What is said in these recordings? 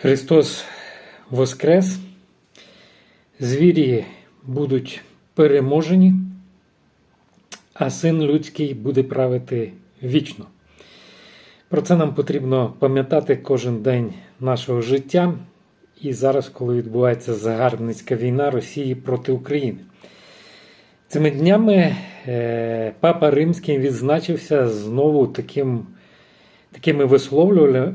Христос Воскрес, звірі будуть переможені, а син людський буде правити вічно. Про це нам потрібно пам'ятати кожен день нашого життя і зараз, коли відбувається загарбницька війна Росії проти України. Цими днями е, Папа Римський відзначився знову таким, такими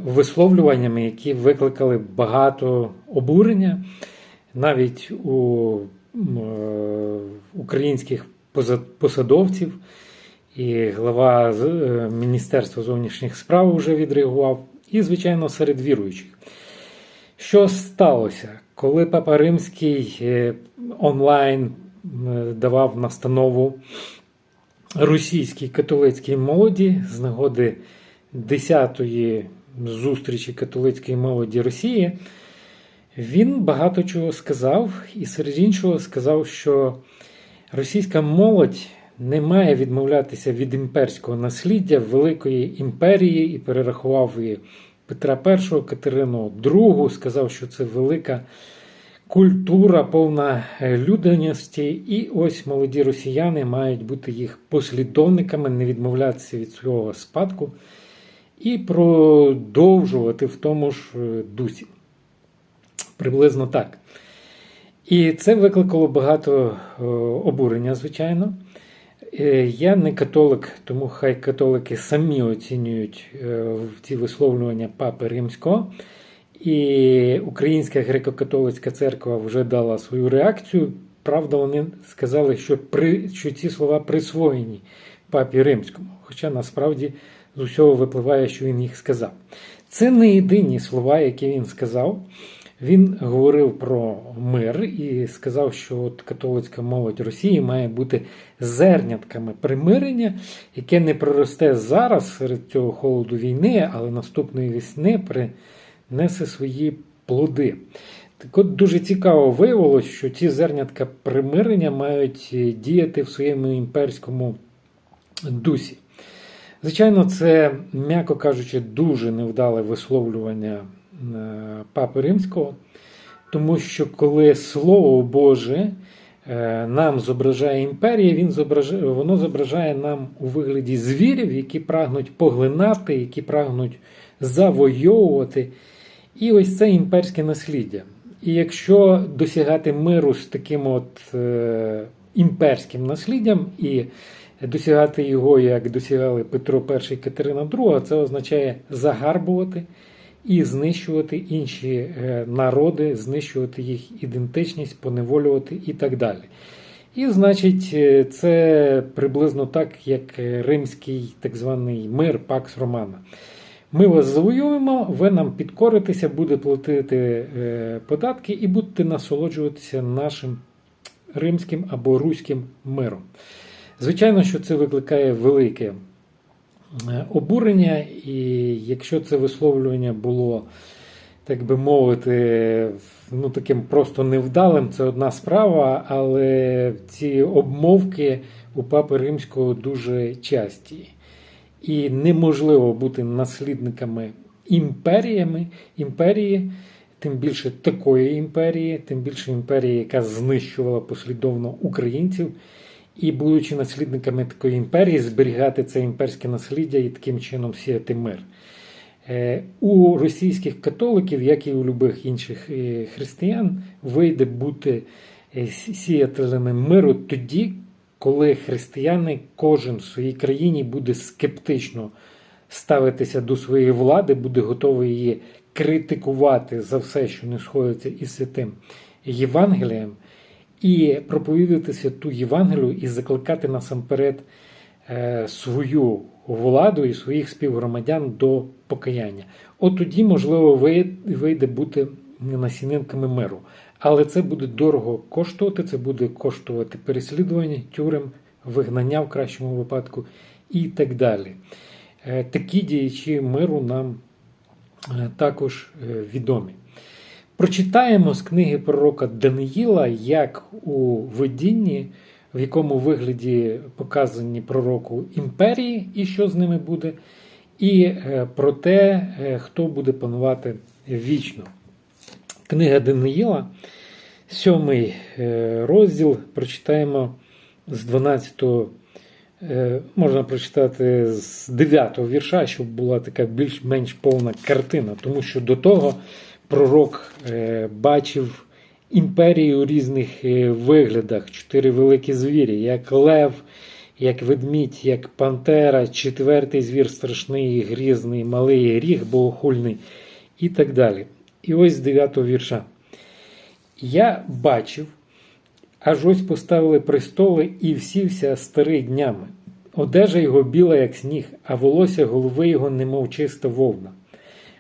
висловлюваннями, які викликали багато обурення навіть у е, українських посадовців. І глава е, Міністерства зовнішніх справ вже відреагував, і, звичайно, серед віруючих. Що сталося, коли Папа Римський е, онлайн давав настанову російській католицькій молоді з нагоди 10-ї зустрічі католицької молоді Росії, він багато чого сказав, і серед іншого сказав, що російська молодь не має відмовлятися від імперського насліддя Великої імперії і перерахував і Петра І, Катерину II, сказав, що це велика культура, повна е, людяності. І ось молоді росіяни мають бути їх послідовниками, не відмовлятися від свого спадку і продовжувати в тому ж е, дусі. Приблизно так. І це викликало багато е, обурення, звичайно. Е, Я не католик, тому хай католики самі оцінюють ці висловлювання Папи Римського. І Українська греко-католицька церква вже дала свою реакцію. Правда, вони сказали, що, при, що ці слова присвоєні Папі Римському. Хоча насправді з усього випливає, що він їх сказав. Це не єдині слова, які він сказав. Він говорив про мир і сказав, що от католицька молодь Росії має бути зернятками примирення, яке не проросте зараз серед цього холоду війни, але наступної весни принесе свої плоди. Так от дуже цікаво виявилось, що ці зернятка примирення мають діяти в своєму імперському дусі. Звичайно, це, м'яко кажучи, дуже невдале висловлювання е, Папи Римського, тому що коли Слово Боже е, нам зображає імперія, він зображає, воно зображає нам у вигляді звірів, які прагнуть поглинати, які прагнуть завойовувати. І ось це імперське насліддя. І якщо досягати миру з таким от е, імперським насліддям і досягати його, як досягали Петро І і Катерина II, це означає загарбувати і знищувати інші е, народи, знищувати їх ідентичність, поневолювати і так далі. І, значить, е, це приблизно так, як е, римський так званий мир Пакс Романа. Ми вас завоюємо, ви нам підкоритеся, буде платити податки і будете насолоджуватися нашим римським або руським миром. Звичайно, що це викликає велике е, обурення, і якщо це висловлювання було, так би мовити, ну таким просто невдалим, це одна справа, але ці обмовки у Папи Римського дуже часті. І неможливо бути наслідниками імперіями, імперії, тим більше такої імперії, тим більше імперії, яка знищувала послідовно українців. І, будучи наслідниками такої імперії, зберігати це імперське насліддя і таким чином сіяти мир. Е, У російських католиків, як і у любих інших е, християн, вийде бути е, сіятелями миру тоді, коли християни, кожен в своїй країні буде скептично ставитися до своєї влади, буде готовий її критикувати за все, що не сходиться із святим Євангелієм, і проповідувати святу Євангелію і закликати насамперед е, свою владу і своїх співгромадян до покаяння. От тоді, можливо, вийде бути насінинками миру. Але це буде дорого коштувати, це буде коштувати переслідування, тюрем, вигнання в кращому випадку і так далі. Е, Такі діячі миру нам е, також відомі. Прочитаємо з книги пророка Даниїла, як у видінні, в якому вигляді показані пророку імперії і що з ними буде, і е, про те, е, хто буде панувати вічно. Книга Даниїла, сьомий е, розділ, прочитаємо з 12, е, можна прочитати з 9 вірша, щоб була така більш-менш повна картина. Тому що до того пророк е, бачив імперію у різних е, виглядах, чотири великі звірі, як лев, як ведмідь, як пантера, четвертий звір страшний, грізний, малий ріг богохульний і так далі. І ось з 9 вірша. Я бачив, аж ось поставили престоли і всівся старий днями. Одежа його біла, як сніг, а волосся голови його, немов чиста вовна.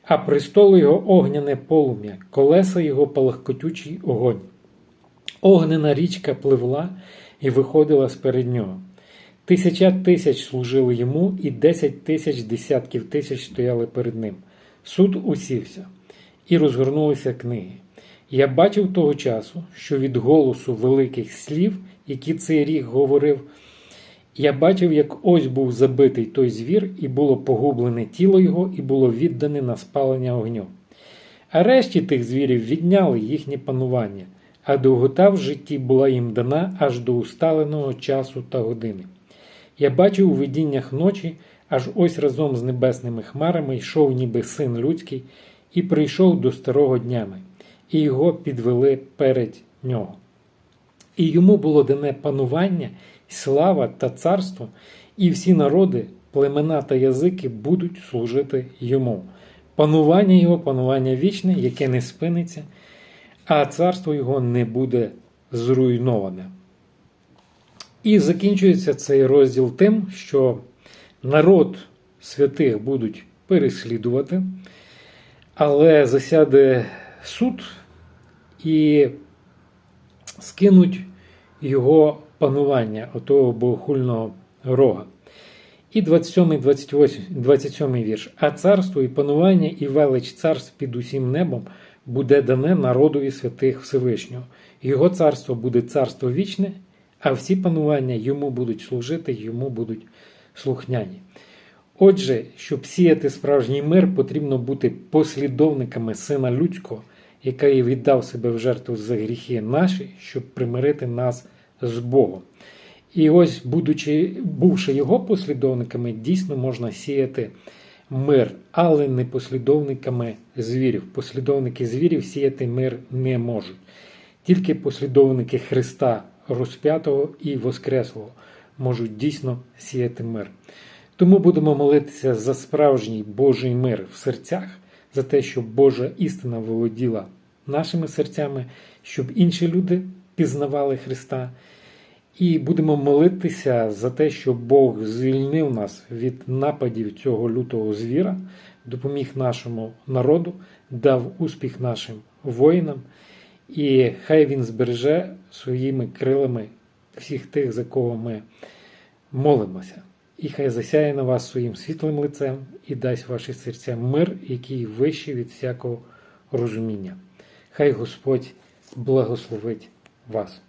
А престол його огняне полум'я, колеса його палахкотючий огонь. Огнена річка пливла і виходила сперед нього. Тисяча тисяч служили йому, і десять тисяч десятків тисяч стояли перед ним. Суд усівся, і розгорнулися книги. Я бачив того часу, що від голосу великих слів, які цей рік говорив, я бачив, як ось був забитий той звір, і було погублене тіло його, і було віддане на спалення огню. А решті тих звірів відняли їхнє панування, а довгота в житті була їм дана аж до усталеного часу та години. Я бачив у видіннях ночі, аж ось разом з небесними хмарами йшов ніби син людський, і прийшов до старого днями, і його підвели перед нього. І йому було дане панування, слава та царство, і всі народи, племена та язики будуть служити йому. Панування його, панування вічне, яке не спиниться, а царство його не буде зруйноване. І закінчується цей розділ тим, що народ святих будуть переслідувати, але засяде суд і скинуть його панування, отого богохульного рога. І 27, 28, 27 вірш. А царство і панування, і велич царств під усім небом буде дане народові святих Всевишнього. Його царство буде царство вічне, а всі панування йому будуть служити, йому будуть слухняні. Отже, щоб сіяти справжній мир, потрібно бути послідовниками Сина Людського, який віддав себе в жертву за гріхи наші, щоб примирити нас з Богом. І ось, будучи, бувши його послідовниками, дійсно можна сіяти мир, але не послідовниками звірів. Послідовники звірів сіяти мир не можуть. Тільки послідовники Христа розп'ятого і Воскреслого можуть дійсно сіяти мир. Тому будемо молитися за справжній Божий мир в серцях, за те, щоб Божа істина володіла нашими серцями, щоб інші люди пізнавали Христа. І будемо молитися за те, щоб Бог звільнив нас від нападів цього лютого звіра, допоміг нашому народу, дав успіх нашим воїнам, і хай Він збереже своїми крилами всіх тих, за кого ми молимося. І хай засяє на вас своїм світлим лицем і дасть ваші серця мир, який вищий від всякого розуміння. Хай Господь благословить вас.